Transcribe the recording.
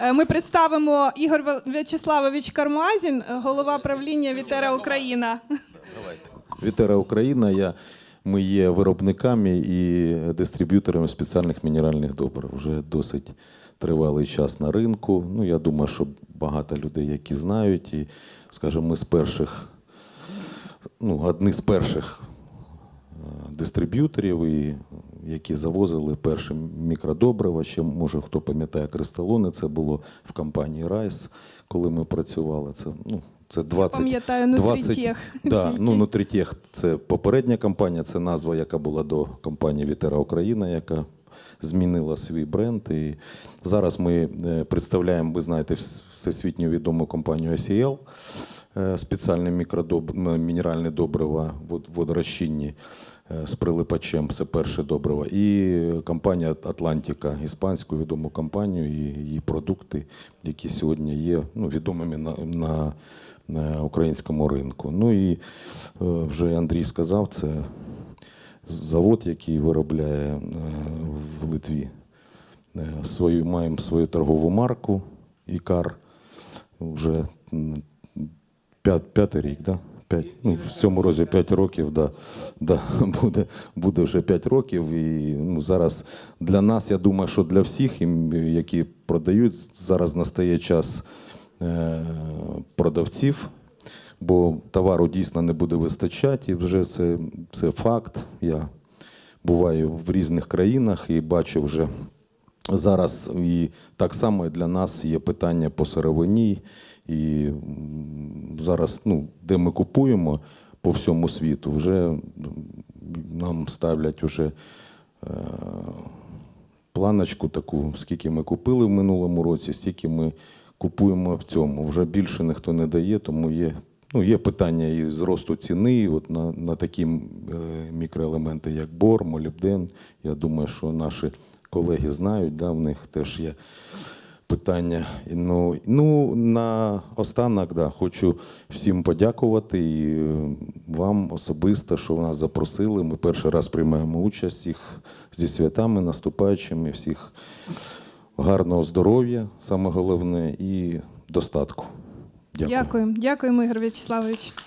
Е, Ми представимо Ігор В'ячеславович Кармазін, е, голова правління Вітера Україна. Вітера Україна. Я, ми є виробниками і дистриб'юторами спеціальних мінеральних добрив. Вже досить тривалий час на ринку. Ну, я думаю, що багато людей, які знають, і, скажімо, ми з перших, ну, одні з перших е, дистриб'юторів, і, які завозили перші мікродобрива. Ще, може, хто пам'ятає кристалони, це було в компанії Райс, коли ми працювали. Це, ну, це 20, Пам'ятаю, Нутрітех. Да, ну, Нутрітех це попередня компанія, це назва, яка була до компанії Вітера Україна, яка змінила свій бренд. І зараз ми е, представляємо, ви знаєте, всесвітньо відому компанію ACL, е, спеціальне мікродоб... м, мінеральне добрива вод- водорозчинні е, з прилипачем, це перше добриво. І компанія Атлантика, іспанську відому компанію, і її продукти, які сьогодні є ну, відомими на, на, на українському ринку. Ну і е, вже Андрій сказав, це завод, який виробляє в Литві. Свою, маємо свою торгову марку Ікар. Вже п'ятий рік, да? П'ять, ну, в цьому році 5 років, да, да, буде, буде вже 5 років. І ну, зараз для нас, я думаю, що для всіх, які продають, зараз настає час е, продавців, бо товару дійсно не буде вистачати, і вже це, це факт. Я буваю в різних країнах і бачу вже зараз і так само для нас є питання по сировині. І зараз, ну, де ми купуємо по всьому світу, вже нам ставлять уже е, планочку таку, скільки ми купили в минулому році, стільки ми купуємо в цьому. Вже більше ніхто не дає, тому є, ну, є питання і зросту ціни от на, на такі е, мікроелементи, як бор, молібден. Я думаю, що наші колеги знають, да, в них теж є питання. Ну, ну на останок да, хочу всім подякувати і е, вам особисто, що нас запросили. Ми перший раз приймаємо участь всіх зі святами, наступаючими, всіх гарного здоров'я, саме головне, і достатку. Дякую. Дякую. Дякуємо, Ігор В'ячеславович.